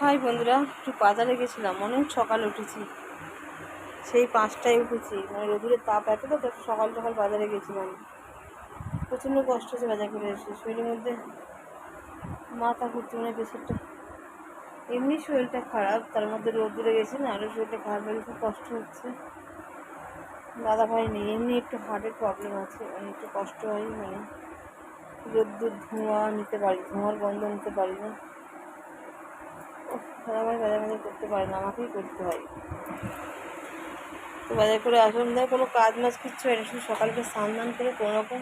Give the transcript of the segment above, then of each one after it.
High বন্ধুরা, একটু বাজারে গেছিলাম, অনেক সকালে উঠেছি। সেই পাঁচটায় উঠেছি মানে রোদুরের তাপ এত তো সকাল সকাল বাজারে গেছিলাম। প্রচণ্ড কষ্ট হচ্ছে বাজার করে এসে, শরীরের মধ্যে মাথা ঘুরছে মানে প্রেশারটা এমনি শরীরটা খারাপ, তার মধ্যে রোদুরে গেছি না আরও শরীরটা খারাপ লাগে খুব কষ্ট হচ্ছে। দাদা ভাই নেই, এমনি একটু হার্টের প্রবলেম আছে মানে একটু কষ্ট হয় মানে রোদ্দুর ধোঁয়া নিতে পারি, ধোঁয়ার গন্ধ নিতে পারি না। বাজার বাজার করতে পারে না, আমাকেই করতে হয়। তো বাজার করে আসলাম দেয় কোনো কাজ মাছ কিচ্ছু হয় না, শুধু সকালকে স্নান দান করে কোনো রকম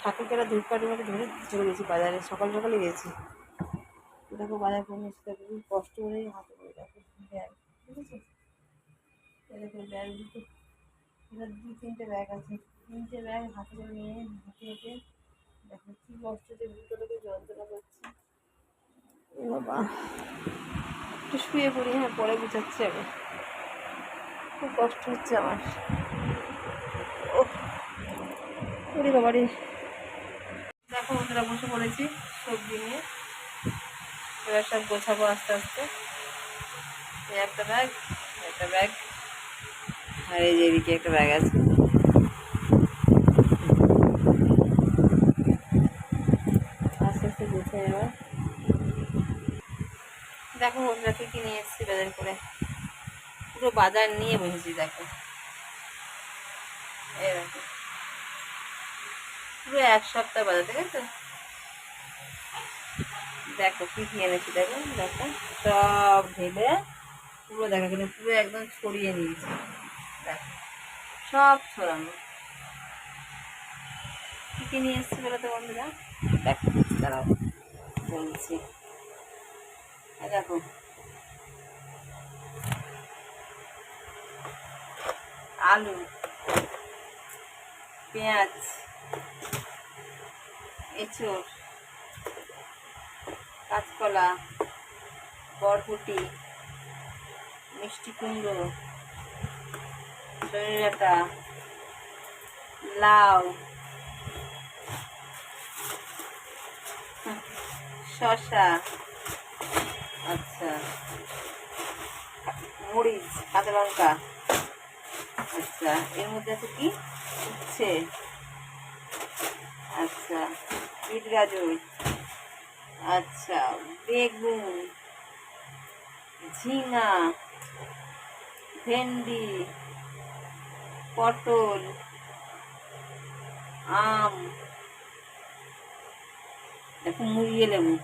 ঠাকুরকে ধূপকাঠির মধ্যে ধরে চলে গেছি বাজারে, সকাল সকালে গেছি। দেখো বাজার করে দেখো খুব কষ্ট করেই হাতে করে দেখো, ব্যাগ, ঠিক আছে? ব্যাগ দু তিনটে ব্যাগ আছে, তিনটে ব্যাগ হাতে করে নিয়ে হেঁটে হেঁটে দেখো কী কষ্ট যে দুটোটাকে যন্ত্রণা করছে। বাবা। একটু শুয়ে পড়ি হ্যাঁ পরে বুঝাচ্ছি আমি খুব কষ্ট হচ্ছে আমার। ও ওরে বাবা রে। দেখো বন্ধুরা, বসে পড়েছি সবজি নিয়ে। এবার সব গোছাবো আস্তে আস্তে। একটা ব্যাগ একটা ব্যাগ। আর এই যে এদিকে একটা ব্যাগ আছে আস্তে আস্তে গুছাই এবার দেখো বন্ধুরা কি কি নিয়ে এসেছি বাজার করে। পুরো বাজার নিয়ে বসেছি, দেখো। পুরো এক সপ্তাহ বাজার দেখেছ দেখো, কি কি এনেছি, দেখো দেখো। সব ঢেলে পুরো দেখা গেলে পুরো একদম ছড়িয়ে নিয়েছি। দেখো, সব ছড়ানো। কি কি নিয়ে এসেছি বলো তো বন্ধুরা? দেখো, দাঁড়াও, বলছি। দেখো। আলু পেঁয়াজ এঁচড় কাঁচকলা বরবটি মিষ্টি কুমড়ো ডাঁটা লাউ শসা আচ্ছা। মরিচ কাঁচা লঙ্কা। আচ্ছা এর মধ্যে আছে কি? উচ্ছে। আচ্ছা বিট গাজর। আচ্ছা বেগুন, ঝিঙা, ভেন্ডি, পটল, আম। দেখো মুড়িয়ে লেবু।